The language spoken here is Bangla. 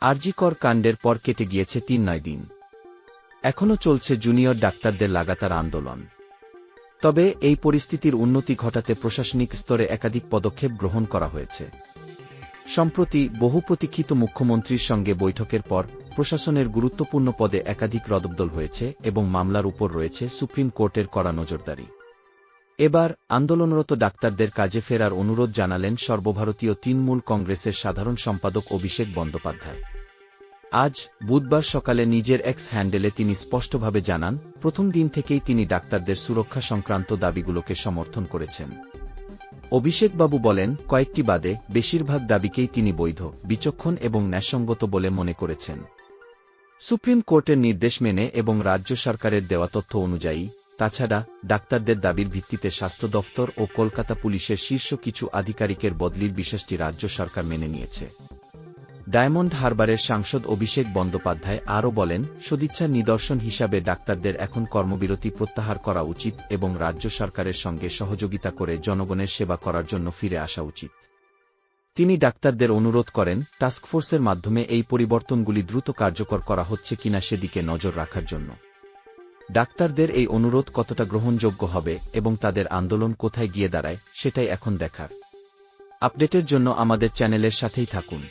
আরজিকর কাণ্ডের পর কেটে গিয়েছে তিন নয় দিন। এখনও চলছে জুনিয়র ডাক্তারদের লাগাতার আন্দোলন। তবে এই পরিস্থিতির উন্নতি ঘটাতে প্রশাসনিক স্তরে একাধিক পদক্ষেপ গ্রহণ করা হয়েছে। সম্প্রতি বহু প্রতীক্ষিত মুখ্যমন্ত্রীর সঙ্গে বৈঠকের পর প্রশাসনের গুরুত্বপূর্ণ পদে একাধিক রদবদল হয়েছে এবং মামলার উপর রয়েছে সুপ্রিম কোর্টের কড়া নজরদারি। এবার আন্দোলনরত ডাক্তারদের কাজে ফেরার অনুরোধ জানালেন সর্বভারতীয় তৃণমূল কংগ্রেসের সাধারণ সম্পাদক অভিষেক বন্দ্যোপাধ্যায়। আজ বুধবার সকালে নিজের এক্স হ্যান্ডেলে তিনি স্পষ্টভাবে জানান, প্রথম দিন থেকেই তিনি ডাক্তারদের সুরক্ষা সংক্রান্ত দাবিগুলোকে সমর্থন করেছেন। অভিষেকবাবু বলেন, কয়েকটি বাদে বেশিরভাগ দাবিকেই তিনি বৈধ, বিচক্ষণ এবং ন্যায়সঙ্গত বলে মনে করেছেন। সুপ্রিম কোর্টের নির্দেশ মেনে এবং রাজ্য সরকারের দেওয়া তথ্য অনুযায়ী তাছাড়া, ডাক্তারদের দাবির ভিত্তিতে স্বাস্থ্য দফতর ও কলকাতা পুলিশের শীর্ষ কিছু আধিকারিকের বদলির বিষয়টি রাজ্য সরকার মেনে নিয়েছে। ডায়মন্ড হারবারের সাংসদ অভিষেক বন্দ্যোপাধ্যায় আরও বলেন সদিচ্ছার নিদর্শন হিসাবে ডাক্তারদের এখন কর্মবিরতি প্রত্যাহার করা উচিত এবং রাজ্য সরকারের সঙ্গে সহযোগিতা করে জনগণের সেবা করার জন্য ফিরে আসা উচিত। তিনি ডাক্তারদের অনুরোধ করেন, টাস্কফোর্সের মাধ্যমে এই পরিবর্তনগুলি দ্রুত কার্যকর করা হচ্ছে কিনা সেদিকে নজর রাখার জন্য। ডাক্তারদের এই অনুরোধ কতটা গ্রহণযোগ্য হবে এবং তাদের আন্দোলন কোথায় গিয়ে দাঁড়ায়, সেটাই এখন দেখার। আপডেটের জন্য আমাদের চ্যানেলের সাথেই থাকুন।